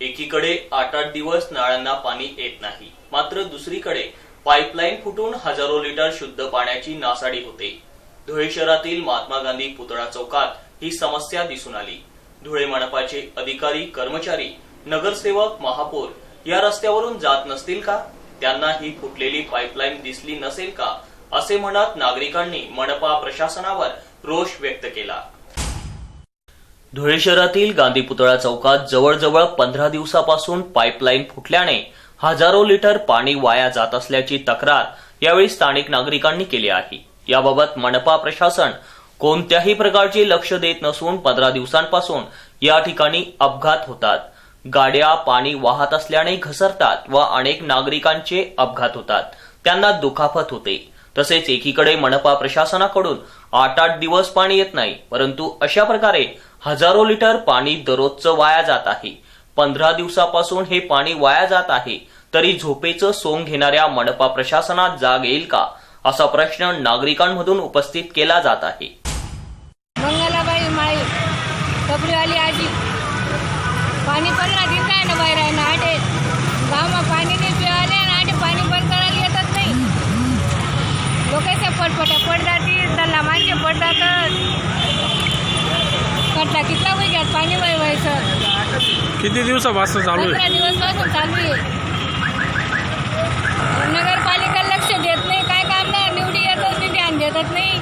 एकीकडे आठ आठ दिवस नळांना पाणी येत नाही. मात्र दुसरीकडे पाईपलाईन फुटून हजारो लिटर शुद्ध पाण्याची नासाडी होते. धुळे शहरातील महात्मा गांधी पुतळा चौकात ही समस्या दिसून आली. धुळे मनपाचे अधिकारी कर्मचारी नगरसेवक महापौर या रस्त्यावरून जात नसतील का? त्यांना ही फुटलेली पाईपलाईन दिसली नसेल का? असे म्हणत नागरिकांनी मनपा प्रशासनावर रोष व्यक्त केला. धुळे शहरातील गांधी पुतळा चौकात जवळजवळ पंधरा दिवसापासून पाईपलाईन फुटल्याने हजारो लिटर पाणी वाया जात असल्याची तक्रार यावेळी स्थानिक नागरिकांनी केली आहे. याबाबत मनपा प्रशासन कोणत्याही प्रकारचे लक्ष देत नसून पंधरा दिवसांपासून या ठिकाणी अपघात होतात. गाड्या पाणी वाहत असल्याने घसरतात व अनेक नागरिकांचे अपघात होतात. त्यांना दुखापत होते. तसेच एकीकडे मनपा प्रशासनाकडून आठ आठ दिवस पाणी येत नाही परंतु अशा प्रकारे हजारो लिटर पाणी दररोजचं वाया जात आहे. पंधरा दिवसापासून हे पाणी वाया जात आहे तरी झोपेचं सोंग घेणाऱ्या मनपा प्रशासनात जाग येईल का असा प्रश्न नागरिकांमधून उपस्थित केला जात आहे. मंगलाबाई माळी कपडेवाली आजी. पाणी पंधरा दिन आहे ना बाहेर आहे ना मोठ्या पडदाटी त्याला माणसे पडतातच कटला कितला वैग्यात पाणी वळवायचं. किती दिवसापासून चालू पंधरा आहे दिवसपासून चालू आहे. नगरपालिका लक्ष देत नाही. काय काम करणार? निवडी येतच नाही ध्यान देतच नाही.